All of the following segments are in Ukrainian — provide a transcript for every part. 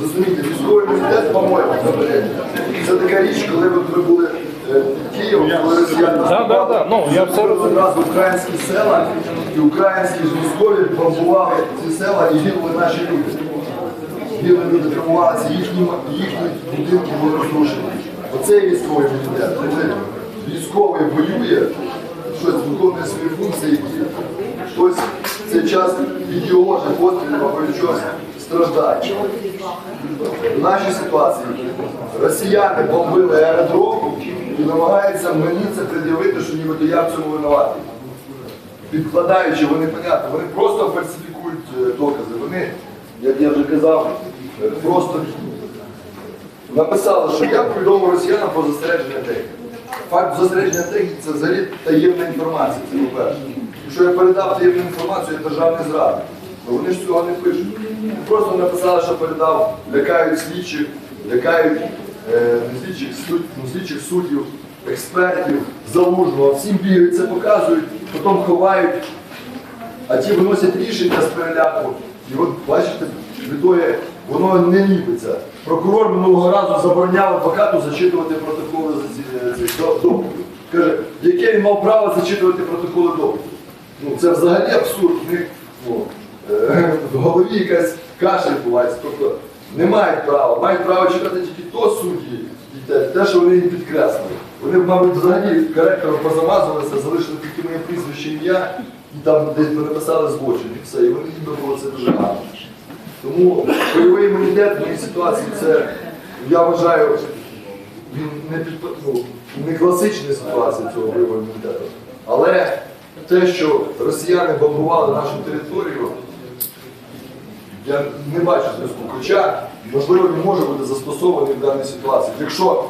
Зрозумійте, військовий імунітет, по-моєму, це така річ, коли ви були е, в Києві, коли росіяни Да, да, да. Ну, я все розумію. одразу українські села, і українські військові бомбували ці села і гинули наші люди. Гинули люди, травмувалися, їхні, їхні будинки були розрушені. Оце є військовий імунітет. Коли військовий воює, щось виконує свої функції, і хтось в цей час відіоже пострілів або від чогось страждає. В нашій ситуації росіяни бомбили аеродром і намагаються мені це пред'явити, що нібито я в цьому винуватий. Підкладаючи, вони понятно, вони просто фальсифікують е, докази. Вони, як я вже казав, просто написали, що я повідомив росіянам про застереження техніки. Факт застереження техніки це взагалі таємна інформація, це по-перше. Якщо я передав таємну інформацію, я державний зрадник. То вони ж цього не пишуть. Просто написали, що передав, лякають слідчих, лякають е, слідчих, суд, ну, слідчих суддів, експертів, залужного, всім бігають, це показують, потім ховають, а ті виносять рішення з переляку. І от бачите, відтоє воно не ліпиться. Прокурор минулого разу забороняв адвокату зачитувати протоколи з- з. Каже, яке він мав право зачитувати протоколи допиту? Ну це взагалі абсурд. Ну, е, в голові якась каша відбувається. Тобто не мають права, мають право читати тільки то судді, і те, те, що вони їм підкреслили. Вони, мабуть, взагалі коректором позамазувалися, залишили тільки моє прізвище ім'я, і там десь написали злочин, і все. І вони ніби було це дуже гарно. Тому бойовий імунітет в моїй ситуації це, я вважаю, він не, ну, не класична ситуація цього бойового імунітету. Але те, що росіяни бомбували нашу територію, я не бачу зв'язку. Хоча, можливо, він може бути застосований в даній ситуації. Якщо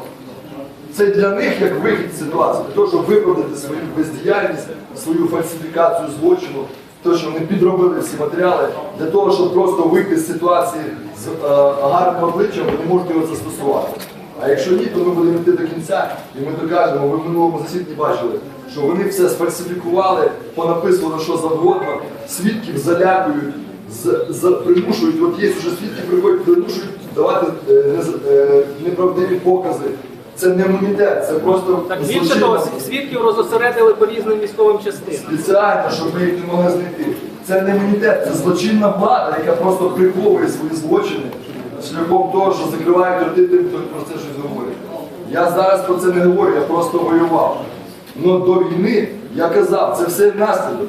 це для них як вихід з ситуації, для того, щоб виправдати свою бездіяльність, свою фальсифікацію злочину, те, що вони підробили всі матеріали, для того, щоб просто вийти з ситуації з е, гарним обличчям, вони можуть його застосувати. А якщо ні, то ми будемо йти до кінця і ми докажемо, ви в минулому засіданні бачили, що вони все сфальсифікували, понаписували що завгодно, свідків залякують, з, з, примушують, от є вже свідки приходять, примушують давати е, е, неправдиві покази. Це не імунітет, це просто Так більше того, свідків розосередили по різним військовим частинам. спеціально, щоб ми їх не могли знайти. Це не імунітет, це злочинна влада, яка просто приховує свої злочини шляхом того, що закривають роти тим, хто про це щось говорить. Я зараз про це не говорю, я просто воював. Ну до війни я казав, це все наслідок.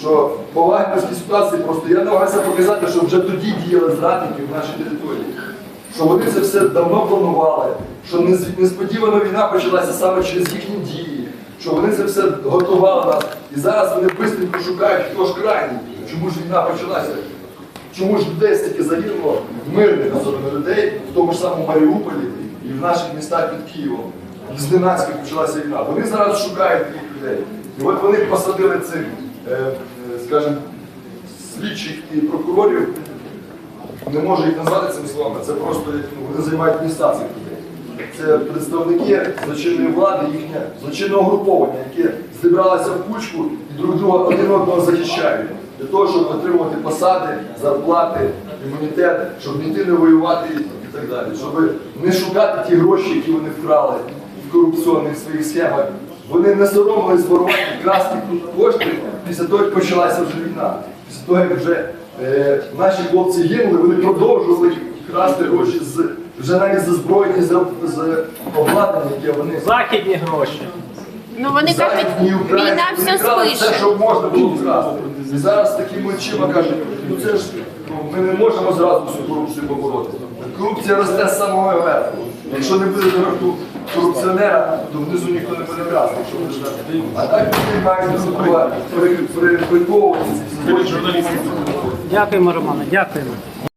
Що по вагнерській ситуації просто я намагався показати, що вже тоді діяли зрадники в нашій території. Що вони це все давно планували, що несподівано війна почалася саме через їхні дії, що вони це все готували нас. І зараз вони швидко шукають, хто ж крайній, чому ж війна почалася. Чому ж людей стільки загинуло мирних особливо людей, в тому ж самому Маріуполі і в наших містах під Києвом. І зненацька почалася війна. Вони зараз шукають таких людей. І от вони посадили е, скажімо, слідчих і прокурорів, не можу їх назвати цими словами, це просто ну, вони займають міста цих людей. Це представники злочинної влади, їхнє злочинне угруповання, яке зібралося в кучку і друг друга один одного захищають. Для того, щоб отримувати посади, зарплати, імунітет, щоб не не воювати і так далі. Щоб не шукати ті гроші, які вони вкрали в корупційних своїх схемах. Вони не соромились ворувати красти кошти після того, як почалася вже війна. Після того, як вже е, наші хлопці гинули, вони продовжували красти гроші з вже навіть з озброєння, з, з обладнання, яке вони Західні гроші. Ну вони кажуть, війна все крали все, що можна було вкрасти. І зараз такими очима кажуть, ну це ж ну, ми не можемо зразу всю корупцію побороти. Корупція росте з самого верху. Якщо не буде наверху корупціонера, до внизу ніхто не перекрасив. Якщо ждати. А так ви мають приховуватися. Дякуємо, Романе, дякуємо.